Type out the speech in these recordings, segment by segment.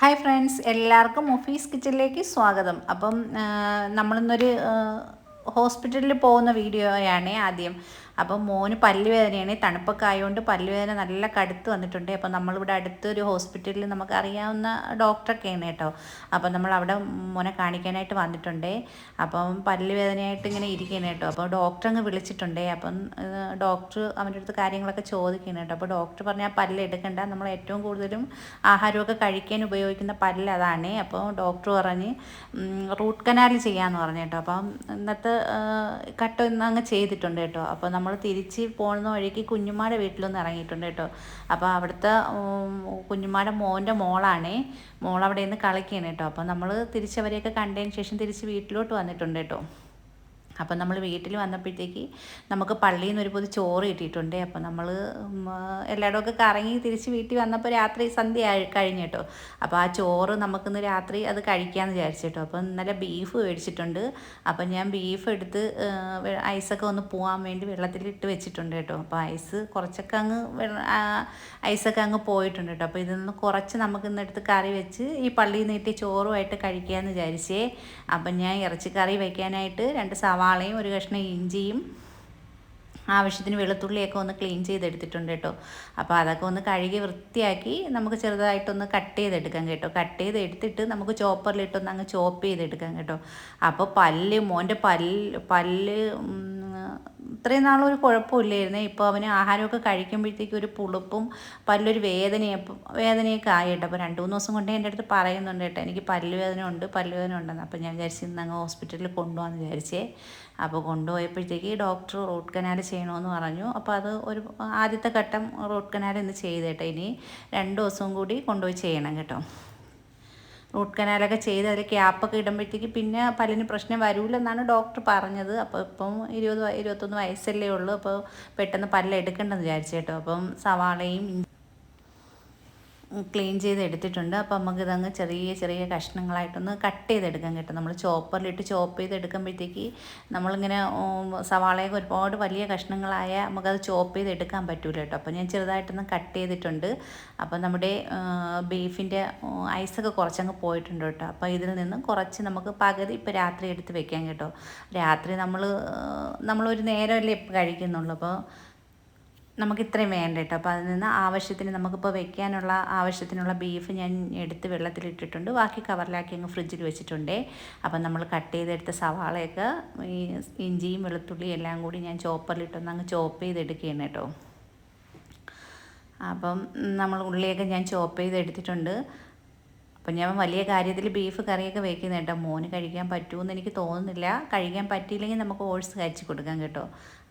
Hi friends എല്ലാവർക്കും office കിച്ചണിലേക്ക് സ്വാഗതം. അപ്പം നമ്മളിന്നൊരു ഹോസ്പിറ്റലിൽ പോകുന്ന വീഡിയോയാണ് ആദ്യം. അപ്പം മോന് പല്ലുവേദനയാണ്. തണുപ്പൊക്കെ പല്ലുവേദന നല്ല കടുത്ത് വന്നിട്ടുണ്ട്. അപ്പം നമ്മളിവിടെ അടുത്തൊരു ഹോസ്പിറ്റലിൽ നമുക്ക് അറിയാവുന്ന ഡോക്ടറൊക്കെയാണ് കേട്ടോ. അപ്പം നമ്മൾ അവിടെ മോനെ കാണിക്കാനായിട്ട് വന്നിട്ടുണ്ട്. അപ്പം പല്ലുവേദനയായിട്ട് ഇങ്ങനെ ഇരിക്കുകയാണ് കേട്ടോ. അപ്പോൾ ഡോക്ടർ അങ്ങ് വിളിച്ചിട്ടുണ്ട്. അപ്പം ഡോക്ടർ അവന്റെ അടുത്ത് കാര്യങ്ങളൊക്കെ ചോദിക്കുകയാണ് കേട്ടോ. അപ്പോൾ ഡോക്ടർ പറഞ്ഞാൽ പല്ല് എടുക്കണ്ട. നമ്മൾ ഏറ്റവും കൂടുതലും ആഹാരമൊക്കെ കഴിക്കാൻ ഉപയോഗിക്കുന്ന പല്ല് അതാണ്. അപ്പോൾ ഡോക്ടർ പറഞ്ഞ് റൂട്ട് കനാൽ ചെയ്യാമെന്ന് പറഞ്ഞു കേട്ടോ. അപ്പം ഇന്നത്തെ കട്ട് അങ്ങ് ചെയ്തിട്ടുണ്ട് കേട്ടോ. അപ്പോൾ നമ്മൾ തിരിച്ച് പോകുന്ന വഴിക്ക് കുഞ്ഞുമാടെ വീട്ടിലൊന്ന് ഇറങ്ങിയിട്ടുണ്ട് കേട്ടോ. അപ്പോൾ അവിടുത്തെ കുഞ്ഞുമാടെ മോന്റെ മോളാണേ. മോൾ അവിടെ നിന്ന് കളിക്കുകയാണ് കേട്ടോ. അപ്പോൾ നമ്മൾ തിരിച്ചവരെയൊക്കെ കണ്ടതിന് ശേഷം തിരിച്ച് വീട്ടിലോട്ട് വന്നിട്ടുണ്ട് കേട്ടോ. അപ്പം നമ്മൾ വീട്ടിൽ വന്നപ്പോഴത്തേക്ക് നമുക്ക് പള്ളിയിൽ നിന്ന് ഒരു പൊതു ചോറ് കിട്ടിയിട്ടുണ്ട്. അപ്പം നമ്മൾ എല്ലായിടമൊക്കെ കറങ്ങി തിരിച്ച് വീട്ടിൽ വന്നപ്പോൾ രാത്രി സന്ധ്യ കഴിഞ്ഞു കേട്ടോ. അപ്പോൾ ആ ചോറ് നമുക്കിന്ന് രാത്രി അത് കഴിക്കാമെന്ന് വിചാരിച്ചു കേട്ടോ. അപ്പം ഇന്നലെ ബീഫ് മേടിച്ചിട്ടുണ്ട്. അപ്പം ഞാൻ ബീഫ് എടുത്ത് ഐസൊക്കെ ഒന്ന് പോകാൻ വേണ്ടി വെള്ളത്തിലിട്ട് വെച്ചിട്ടുണ്ട് കേട്ടോ. അപ്പോൾ ഐസ് കുറച്ചൊക്കെ അങ്ങ് ഐസൊക്കെ അങ്ങ് പോയിട്ടുണ്ട് കേട്ടോ. അപ്പോൾ ഇതിൽ നിന്ന് കുറച്ച് നമുക്ക് ഇന്ന് എടുത്ത് കറി വെച്ച് ഈ പള്ളിയിൽ നിന്ന് കിട്ടിയ ചോറുമായിട്ട് കഴിക്കാമെന്ന് വിചാരിച്ചേ. അപ്പം ഞാൻ ഇറച്ചിക്കറി വയ്ക്കാനായിട്ട് രണ്ട് സവാളയും ഒരു കഷ്ണം ഇഞ്ചിയും ആവശ്യത്തിന് വെളുത്തുള്ളിയൊക്കെ ഒന്ന് ക്ലീൻ ചെയ്തെടുത്തിട്ടുണ്ട് കേട്ടോ. അപ്പോൾ അതൊക്കെ ഒന്ന് കഴുകി വൃത്തിയാക്കി നമുക്ക് ചെറുതായിട്ടൊന്ന് കട്ട് ചെയ്തെടുക്കാം കേട്ടോ. കട്ട് ചെയ്തെടുത്തിട്ട് നമുക്ക് ചോപ്പറിലിട്ടൊന്ന് അങ്ങ് ചോപ്പ് ചെയ്തെടുക്കാം കേട്ടോ. അപ്പോൾ പല്ല് മോന്റെ പല്ല് പല്ല് ഇത്രയും നാളൊരു കുഴപ്പമില്ലായിരുന്നേ. ഇപ്പോൾ അവന് ആഹാരമൊക്കെ കഴിക്കുമ്പോഴത്തേക്കും ഒരു പുളിപ്പും പല്ലൊരു വേദനയും വേദനയൊക്കെ ആയിട്ട് അപ്പോൾ രണ്ട് മൂന്ന് ദിവസം കൊണ്ട് എന്റെ അടുത്ത് പറയുന്നുണ്ട് കേട്ടോ. എനിക്ക് പല്ലുവേദന ഉണ്ട് പല്ലുവേദന ഉണ്ടെന്ന്. അപ്പോൾ ഞാൻ വിചാരിച്ചു ഇന്ന് അങ്ങ് ഹോസ്പിറ്റലിൽ കൊണ്ടുപോകാമെന്ന് വിചാരിച്ചേ. അപ്പോൾ കൊണ്ടുപോയപ്പോഴത്തേക്ക് ഡോക്ടർ റൂട്ട് കനാൽ ചെയ്യണമെന്ന് പറഞ്ഞു. അപ്പോൾ അത് ഒരു ആദ്യത്തെ ഘട്ടം റൂട്ട് കനാൽ ഇന്ന് ചെയ്തേട്ടോ ഇനി രണ്ട് ദിവസവും കൂടി കൊണ്ടുപോയി ചെയ്യണം കേട്ടോ. റൂട്ട് കനാലൊക്കെ ചെയ്ത് അതിൽ ക്യാപ്പൊക്കെ ഇടുമ്പോഴത്തേക്ക് പിന്നെ പല്ലിന് പ്രശ്നം വരൂലെന്നാണ് ഡോക്ടർ പറഞ്ഞത്. അപ്പോൾ ഇപ്പം ഇരുപത് ഇരുപത്തൊന്ന് വയസ്സല്ലേ ഉള്ളൂ. അപ്പോൾ പെട്ടെന്ന് പല്ല് എടുക്കണ്ടെന്ന് വിചാരിച്ചു കേട്ടോ. അപ്പം സവാളയും ക്ലീൻ ചെയ്ത് എടുത്തിട്ടുണ്ട് അപ്പോൾ നമുക്ക് ഇതങ്ങ് ചെറിയ ചെറിയ കഷ്ണങ്ങളായിട്ടൊന്ന് കട്ട് ചെയ്തെടുക്കാൻ കിട്ടും. നമ്മൾ ചോപ്പറിലിട്ട് ചോപ്പ് ചെയ്തെടുക്കുമ്പോഴത്തേക്ക് നമ്മളിങ്ങനെ സവാളയൊക്കെ ഒരുപാട് വലിയ കഷ്ണങ്ങളായ നമുക്കത് ചോപ്പ് ചെയ്തെടുക്കാൻ പറ്റൂല കേട്ടോ. അപ്പോൾ ഞാൻ ചെറുതായിട്ടൊന്ന് കട്ട് ചെയ്തിട്ടുണ്ട്. അപ്പോൾ നമ്മുടെ ബീഫിന്റെ ഐസൊക്കെ കുറച്ചങ്ങ് പോയിട്ടുണ്ട് കേട്ടോ. അപ്പോൾ ഇതിൽ നിന്നും കുറച്ച് നമുക്ക് പകുതി ഇപ്പോൾ രാത്രി എടുത്ത് വെക്കാൻ കേട്ടോ. രാത്രി നമ്മൾ നമ്മളൊരു നേരമല്ലേ ഇപ്പോൾ കഴിക്കുന്നുള്ളൂ. അപ്പോൾ നമുക്ക് ഇത്രയും വേണ്ട കേട്ടോ അപ്പോൾ അതിൽ നിന്ന് ആവശ്യത്തിന് നമുക്കിപ്പോൾ വെക്കാനുള്ള ആവശ്യത്തിനുള്ള ബീഫ് ഞാൻ എടുത്ത് വെള്ളത്തിലിട്ടിട്ടുണ്ട്. ബാക്കി കവറിലാക്കി അങ്ങ് ഫ്രിഡ്ജിൽ വെച്ചിട്ടുണ്ടേ. അപ്പം നമ്മൾ കട്ട് ചെയ്തെടുത്ത സവാളയൊക്കെ ഈ ഇഞ്ചിയും വെളുത്തുള്ളിയും എല്ലാം കൂടി ഞാൻ ചോപ്പറിലിട്ടൊന്ന് അങ്ങ് ചോപ്പ് ചെയ്തെടുക്കുകയാണ് കേട്ടോ അപ്പം നമ്മൾ ഉള്ളിയൊക്കെ ഞാൻ ചോപ്പ് ചെയ്തെടുത്തിട്ടുണ്ട്. അപ്പം ഞാൻ വലിയ കാര്യത്തിൽ ബീഫ് കറിയൊക്കെ വെക്കുന്നേട്ടോ മോന് കഴിക്കാൻ പറ്റുമെന്ന് എനിക്ക് തോന്നുന്നില്ല. കഴിക്കാൻ പറ്റിയില്ലെങ്കിൽ നമുക്ക് ഓട്സ് കഴിച്ച് കൊടുക്കാം കേട്ടോ.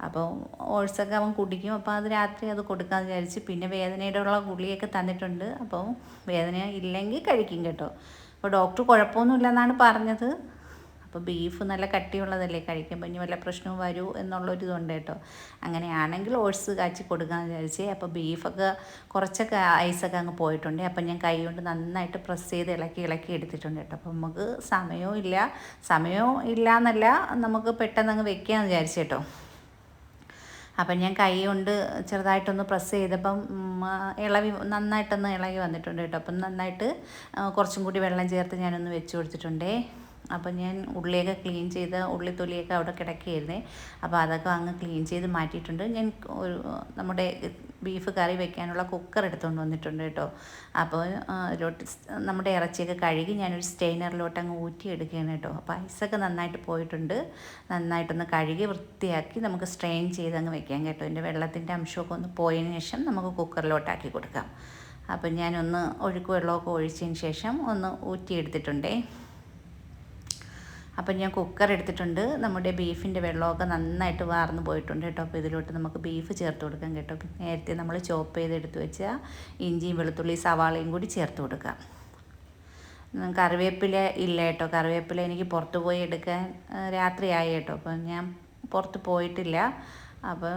അപ്പോൾ ഓട്സൊക്കെ അവൻ കുടിക്കും. അപ്പോൾ അത് രാത്രി അത് കൊടുക്കാമെന്ന് വിചാരിച്ച് പിന്നെ വേദനയുടെ ഉള്ള ഗുളിയൊക്കെ തന്നിട്ടുണ്ട്. അപ്പോൾ വേദന ഇല്ലെങ്കിൽ കഴിക്കും കേട്ടോ. അപ്പോൾ ഡോക്ടർ കുഴപ്പമൊന്നുമില്ലെന്നാണ് പറഞ്ഞത്. അപ്പോൾ ബീഫ് നല്ല കട്ടിയുള്ളതല്ലേ കഴിക്കുമ്പോൾ ഇനി വല്ല പ്രശ്നവും വരൂ എന്നുള്ളൊരിതുണ്ട് കേട്ടോ. അങ്ങനെയാണെങ്കിൽ ഓട്സ് കാച്ചി കൊടുക്കാമെന്ന് വിചാരിച്ച് അപ്പോൾ ബീഫൊക്കെ കുറച്ചൊക്കെ ഐസൊക്കെ അങ്ങ് പോയിട്ടുണ്ട്. അപ്പം ഞാൻ കൈ കൊണ്ട് നന്നായിട്ട് പ്രസ് ചെയ്ത് ഇളക്കി ഇളക്കി എടുത്തിട്ടുണ്ട് കേട്ടോ. അപ്പോൾ നമുക്ക് സമയവും ഇല്ല. സമയവും ഇല്ല എന്നല്ല നമുക്ക് പെട്ടെന്ന് അങ്ങ് വെക്കാമെന്ന് വിചാരിച്ചു കേട്ടോ. അപ്പം ഞാൻ കൈ കൊണ്ട് ചെറുതായിട്ടൊന്ന് പ്രസ് ചെയ്തപ്പം ഇളവി നന്നായിട്ടൊന്ന് ഇളകി വന്നിട്ടുണ്ട് കേട്ടോ. അപ്പം നന്നായിട്ട് കുറച്ചും കൂടി വെള്ളം ചേർത്ത് ഞാനൊന്ന് വെച്ച് കൊടുത്തിട്ടുണ്ടേ. അപ്പം ഞാൻ ഉള്ളിയൊക്കെ ക്ലീൻ ചെയ്ത് ഉള്ളിത്തൊലിയൊക്കെ അവിടെ കിടക്കുകയായിരുന്നേ അപ്പോൾ അതൊക്കെ അങ്ങ് ക്ലീൻ ചെയ്ത് മാറ്റിയിട്ടുണ്ട്. ഞാൻ ഒരു നമ്മുടെ ബീഫ് കറി വെക്കാനുള്ള കുക്കർ എടുത്തുകൊണ്ട് വന്നിട്ടുണ്ട് കേട്ടോ. അപ്പോൾ നമ്മുടെ ഇറച്ചിയൊക്കെ കഴുകി ഞാനൊരു സ്റ്റെയിനറിലോട്ട് അങ്ങ് ഊറ്റിയെടുക്കുകയാണ് കേട്ടോ. അപ്പോൾ ഐസൊക്കെ നന്നായിട്ട് പോയിട്ടുണ്ട്. നന്നായിട്ടൊന്ന് കഴുകി വൃത്തിയാക്കി നമുക്ക് സ്ട്രെയിൻ ചെയ്ത് അങ്ങ് വെക്കാം കേട്ടോ. എന്റെ വെള്ളത്തിന്റെ അംശമൊക്കെ ഒന്ന് പോയതിന് ശേഷം നമുക്ക് കുക്കറിലോട്ടാക്കി കൊടുക്കാം. അപ്പം ഞാനൊന്ന് ഒഴുക്ക് വെള്ളമൊക്കെ ഒഴിച്ചതിന് ശേഷം ഒന്ന് ഊറ്റിയെടുത്തിട്ടുണ്ടേ. അപ്പം ഞാൻ കുക്കർ എടുത്തിട്ടുണ്ട്. നമ്മുടെ ബീഫിന്റെ വെള്ളമൊക്കെ നന്നായിട്ട് വാർന്നു പോയിട്ടുണ്ട് കേട്ടോ. അപ്പോൾ ഇതിലോട്ട് നമുക്ക് ബീഫ് ചേർത്ത് കൊടുക്കാം കേട്ടോ. നേരത്തെ നമ്മൾ ചോപ്പ് ചെയ്തെടുത്ത് വെച്ച ഇഞ്ചിയും വെളുത്തുള്ളി സവാളയും കൂടി ചേർത്ത് കൊടുക്കാം. കറിവേപ്പില ഇല്ല കേട്ടോ. കറിവേപ്പില എനിക്ക് പുറത്ത് പോയി എടുക്കാൻ രാത്രിയായി കേട്ടോ. അപ്പം ഞാൻ പുറത്ത് പോയിട്ടില്ല. അപ്പോൾ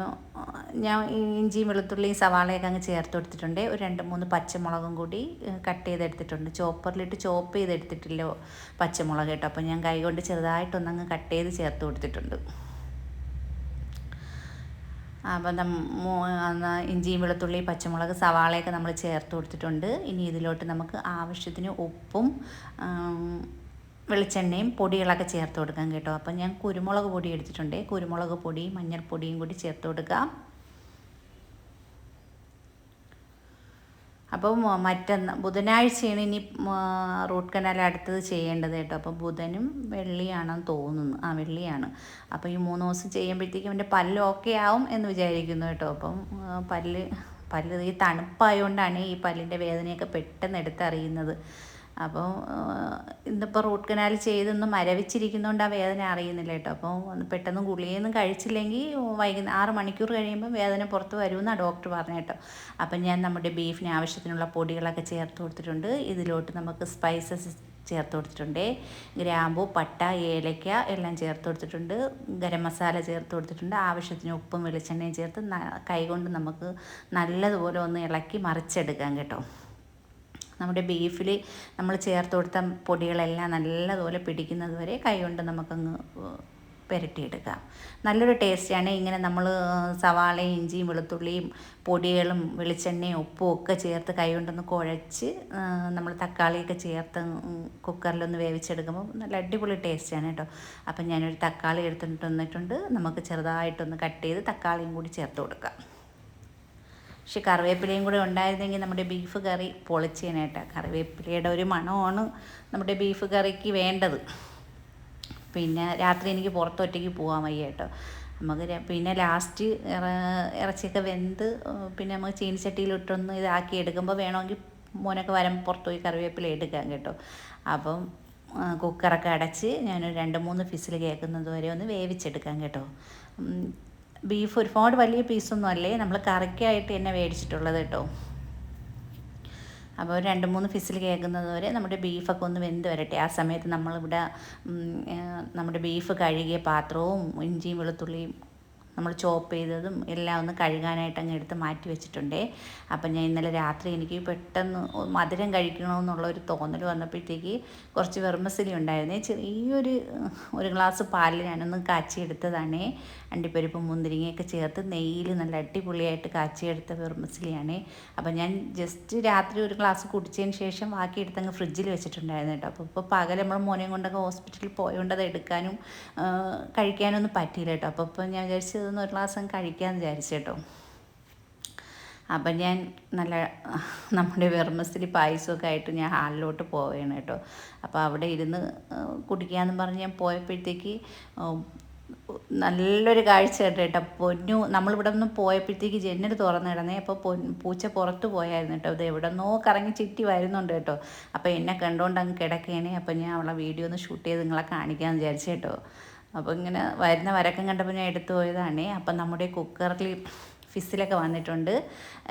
ഞാൻ ഇഞ്ചിയും വെളുത്തുള്ളിയും സവാളയൊക്കെ അങ്ങ് ചേർത്ത് കൊടുത്തിട്ടുണ്ട്. ഒരു രണ്ട് മൂന്ന് പച്ചമുളകും കൂടി കട്ട് ചെയ്തെടുത്തിട്ടുണ്ട്. ചോപ്പറിലിട്ട് ചോപ്പ് ചെയ്തെടുത്തിട്ടില്ലോ പച്ചമുളക് കേട്ടോ. അപ്പോൾ ഞാൻ കൈ കൊണ്ട് ചെറുതായിട്ടൊന്നങ്ങ് കട്ട് ചെയ്ത് ചേർത്ത് കൊടുത്തിട്ടുണ്ട്. അപ്പം ഇഞ്ചിയും വെളുത്തുള്ളി പച്ചമുളക് സവാളയൊക്കെ നമ്മൾ ചേർത്ത് കൊടുത്തിട്ടുണ്ട്. ഇനി ഇതിലോട്ട് നമുക്ക് ആവശ്യത്തിന് ഉപ്പും വെളിച്ചെണ്ണയും പൊടികളൊക്കെ ചേർത്ത് കൊടുക്കാം കേട്ടോ. അപ്പം ഞാൻ കുരുമുളക് പൊടി എടുത്തിട്ടുണ്ട്. കുരുമുളക് പൊടി മഞ്ഞൾപ്പൊടിയും കൂടി ചേർത്ത് കൊടുക്കാം. അപ്പോൾ മറ്റന്ന് ബുധനാഴ്ചയാണ് ഇനി റൂട്ട് കനാൽ അടുത്തത് ചെയ്യേണ്ടത് കേട്ടോ. അപ്പോൾ ബുധനും വെള്ളിയാണെന്ന് തോന്നുന്നു. ആ വെള്ളിയാണ്. അപ്പോൾ ഈ മൂന്ന് ദിവസം ചെയ്യുമ്പോഴത്തേക്കും എന്റെ പല്ല് ഓക്കെ ആവും എന്ന് വിചാരിക്കുന്നു കേട്ടോ. അപ്പം പല്ല് പല്ല് ഈ തണുപ്പായതുകൊണ്ടാണ് ഈ പല്ലിന്റെ വേദനയൊക്കെ പെട്ടെന്ന് എടുത്തറിയുന്നത്. അപ്പോൾ ഇന്നിപ്പോൾ റൂട്ട് കനാൽ ചെയ്തൊന്ന് മരവിച്ചിരിക്കുന്നതുകൊണ്ട് ആ വേദന അറിയുന്നില്ല കേട്ടോ. അപ്പോൾ പെട്ടെന്ന് ഗുളികയൊന്നും കഴിച്ചില്ലെങ്കിൽ വൈകുന്നേരം ആറ് മണിക്കൂർ കഴിയുമ്പോൾ വേദന പുറത്ത് വരുമെന്നാണ് ഡോക്ടർ പറഞ്ഞു കേട്ടോ. അപ്പം ഞാൻ നമ്മുടെ ബീഫിന് ആവശ്യത്തിനുള്ള പൊടികളൊക്കെ ചേർത്ത് കൊടുത്തിട്ടുണ്ട്. ഇതിലോട്ട് നമുക്ക് സ്പൈസസ് ചേർത്ത് കൊടുത്തിട്ടുണ്ട്. ഗ്രാമ്പു പട്ട ഏലയ്ക്ക എല്ലാം ചേർത്ത് കൊടുത്തിട്ടുണ്ട്. ഗരം മസാല ചേർത്ത് കൊടുത്തിട്ടുണ്ട്. ആവശ്യത്തിന് ഉപ്പും വെളിച്ചെണ്ണയും ചേർത്ത് കൈകൊണ്ട് നമുക്ക് നല്ലതുപോലെ ഒന്ന് ഇളക്കി മറിച്ചെടുക്കാം കേട്ടോ. നമ്മുടെ ബീഫിൽ നമ്മൾ ചേർത്ത് കൊടുത്ത പൊടികളെല്ലാം നല്ലതുപോലെ പിടിക്കുന്നത് വരെ കൈകൊണ്ട് നമുക്കങ്ങ് പുരട്ടിയെടുക്കാം. നല്ലൊരു ടേസ്റ്റാണ്. ഇങ്ങനെ നമ്മൾ സവാളയും ഇഞ്ചിയും വെളുത്തുള്ളിയും പൊടികളും വെളിച്ചെണ്ണയും ഉപ്പും ഒക്കെ ചേർത്ത് കൈകൊണ്ടൊന്ന് കുഴച്ച് നമ്മൾ തക്കാളിയൊക്കെ ചേർത്ത് കുക്കറിലൊന്ന് വേവിച്ചെടുക്കുമ്പോൾ നല്ല അടിപൊളി ടേസ്റ്റാണ് കേട്ടോ. അപ്പം ഞാനൊരു തക്കാളി എടുത്തിട്ട് വന്നിട്ടുണ്ട്. നമുക്ക് ചെറുതായിട്ടൊന്ന് കട്ട് ചെയ്ത് തക്കാളിയും കൂടി ചേർത്ത് കൊടുക്കാം. പക്ഷെ കറിവേപ്പിലയും കൂടെ ഉണ്ടായിരുന്നെങ്കിൽ നമ്മുടെ ബീഫ് കറി പൊളിച്ചേനേട്ടാ. കറിവേപ്പിലയുടെ ഒരു മണമാണ് നമ്മുടെ ബീഫ് കറിക്ക് വേണ്ടത്. പിന്നെ രാത്രി എനിക്ക് പുറത്ത് ഒറ്റയ്ക്ക് പോകാൻ വയ്യ കേട്ടോ നമുക്ക് പിന്നെ ലാസ്റ്റ് ഇറച്ചിയൊക്കെ വെന്ത് പിന്നെ നമുക്ക് ചീനിച്ചട്ടിയിലിട്ടൊന്ന് ഇതാക്കി എടുക്കുമ്പോൾ വേണമെങ്കിൽ മോനൊക്കെ വരം പുറത്ത് പോയി കറിവേപ്പില എടുക്കാം കേട്ടോ. അപ്പം കുക്കറൊക്കെ അടച്ച് ഞാൻ രണ്ട് മൂന്ന് ഫിസിൽ കേൾക്കുന്നത് വരെ ഒന്ന് വേവിച്ചെടുക്കാം കേട്ടോ. ബീഫ് ഒരുപാട് വലിയ പീസൊന്നും അല്ലേ? നമ്മൾ കറിക്കായിട്ട് തന്നെ മേടിച്ചിട്ടുള്ളത് കേട്ടോ. അപ്പോൾ രണ്ട് മൂന്ന് ഫിസിൽ കേൾക്കുന്നത് വരെ നമ്മുടെ ബീഫൊക്കെ ഒന്ന് വെന്ത് വരട്ടെ. ആ സമയത്ത് നമ്മളിവിടെ നമ്മുടെ ബീഫ് കഴുകിയ പാത്രവും ഇഞ്ചിയും വെളുത്തുള്ളിയും നമ്മൾ ചോപ്പ് ചെയ്തതും എല്ലാം ഒന്ന് കഴുകാനായിട്ട് അങ്ങ് എടുത്ത് മാറ്റി വെച്ചിട്ടുണ്ട്. അപ്പം ഞാൻ ഇന്നലെ രാത്രി എനിക്ക് പെട്ടെന്ന് മധുരം കഴിക്കണമെന്നുള്ള ഒരു തോന്നൽ വന്നപ്പോഴത്തേക്ക് കുറച്ച് വെർമസിലി ഉണ്ടായിരുന്നേ. ചെറിയൊരു ഒരു ഗ്ലാസ് പാലിൽ ഞാനൊന്ന് കാച്ചിയെടുത്തതാണേ. അണ്ടിപ്പരിപ്പും മുന്തിരിങ്ങയൊക്കെ ചേർത്ത് നെയ്യിൽ നല്ല അടിപൊളിയായിട്ട് കാച്ചിയെടുത്ത വെർമസിലിയാണ്. അപ്പം ഞാൻ ജസ്റ്റ് രാത്രി ഒരു ഗ്ലാസ് കുടിച്ചതിന് ശേഷം ബാക്കി എടുത്തങ്ങ് ഫ്രിഡ്ജിൽ വെച്ചിട്ടുണ്ടായിരുന്നു കേട്ടോ. അപ്പോൾ ഇപ്പോൾ പകൽ നമ്മൾ മോനെയും കൊണ്ടൊക്കെ ഹോസ്പിറ്റലിൽ പോയതുകൊണ്ട് അത് എടുക്കാനും കഴിക്കാനൊന്നും പറ്റിയില്ല കേട്ടോ. അപ്പോൾ ഇപ്പോൾ ഞാൻ വിചാരിച്ചത് ഇതൊന്ന് ഒരു ഗ്ലാസ് കഴിക്കാമെന്ന് വിചാരിച്ചു കേട്ടോ. അപ്പം ഞാൻ നല്ല നമ്മുടെ വെർമസിൽ പായസമൊക്കെ ആയിട്ട് ഞാൻ ഹാളിലോട്ട് പോവുകയാണ് കേട്ടോ. അപ്പോൾ അവിടെ ഇരുന്ന് കുടിക്കാമെന്ന് പറഞ്ഞ് ഞാൻ പോയപ്പോഴത്തേക്ക് നല്ലൊരു കാഴ്ച കേട്ടോ കേട്ടോ. പൊന്നു നമ്മളിവിടെ നിന്ന് പോയപ്പോഴത്തേക്ക് ജനൽ തുറന്നു കിടന്നേ. അപ്പോൾ പൊ പൂച്ച പുറത്ത് പോയായിരുന്നു കേട്ടോ. അത് എവിടെ നിന്നോ കറങ്ങി ചിറ്റി വരുന്നുണ്ട് കേട്ടോ. അപ്പോൾ എന്നെ കണ്ടുകൊണ്ട് അങ്ങ് കിടക്കുകയാണേ അപ്പോൾ ഞാൻ അവളെ വീഡിയോ ഒന്ന് ഷൂട്ട് ചെയ്ത് നിങ്ങളെ കാണിക്കാമെന്ന് വിചാരിച്ചു കേട്ടോ. അപ്പോൾ ഇങ്ങനെ വരുന്ന വരക്കം കണ്ടപ്പോൾ ഞാൻ എടുത്തു പോയതാണേ. അപ്പം നമ്മുടെ കുക്കറിൽ ഫിസിലൊക്കെ വന്നിട്ടുണ്ട്.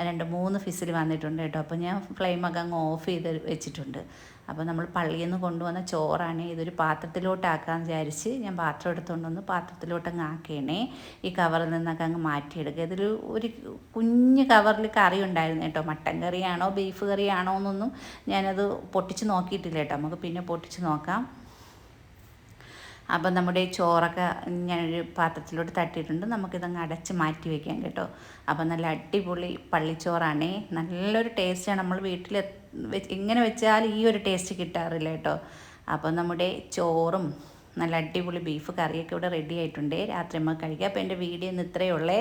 രണ്ട് മൂന്ന് ഫിസിൽ വന്നിട്ടുണ്ട് കേട്ടോ. അപ്പോൾ ഞാൻ ഫ്ലെയിമൊക്കെ അങ്ങ് ഓഫ് ചെയ്ത് വെച്ചിട്ടുണ്ട്. അപ്പോൾ നമ്മൾ പള്ളിയിൽ നിന്ന് കൊണ്ടുവന്ന ചോറാണ് ഇതൊരു പാത്രത്തിലോട്ടാക്കാമെന്ന് വിചാരിച്ച് ഞാൻ പാത്രം എടുത്തുകൊണ്ട് വന്ന് പാത്രത്തിലോട്ട് അങ്ങ് ആക്കിയണേ ഈ കവറിൽ നിന്നൊക്കെ അങ്ങ് മാറ്റിയെടുക്കുക. ഇതിൽ ഒരു കുഞ്ഞ് കവറിൽ കറി ഉണ്ടായിരുന്നു കേട്ടോ. മട്ടൻ കറിയാണോ ബീഫ് കറിയാണോ എന്നൊന്നും ഞാനത് പൊട്ടിച്ച് നോക്കിയിട്ടില്ല കേട്ടോ. നമുക്ക് പിന്നെ പൊട്ടിച്ച് നോക്കാം. അപ്പം നമ്മുടെ ചോറൊക്കെ ഞാനൊരു പാത്രത്തിലോട്ട് തട്ടിയിട്ടുണ്ട്. നമുക്കിതങ്ങ് അടച്ച് മാറ്റി വെക്കാം കേട്ടോ. അപ്പം നല്ല അടിപൊളി പള്ളിച്ചോറാണേ. നല്ലൊരു ടേസ്റ്റാണ്. നമ്മൾ വീട്ടിൽ എങ്ങനെ വെച്ചാൽ ഈ ഒരു ടേസ്റ്റ് കിട്ടാറില്ല കേട്ടോ. അപ്പം നമ്മുടെ ചോറും നല്ല അടിപൊളി ബീഫ് കറിയൊക്കെ ഇവിടെ റെഡി ആയിട്ടുണ്ട്. രാത്രി നമുക്ക് കഴിക്കാം. അപ്പോൾ എന്റെ വീഡിയോ ഇന്ന് ഇത്രയേ ഉള്ളേ.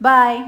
ബായ്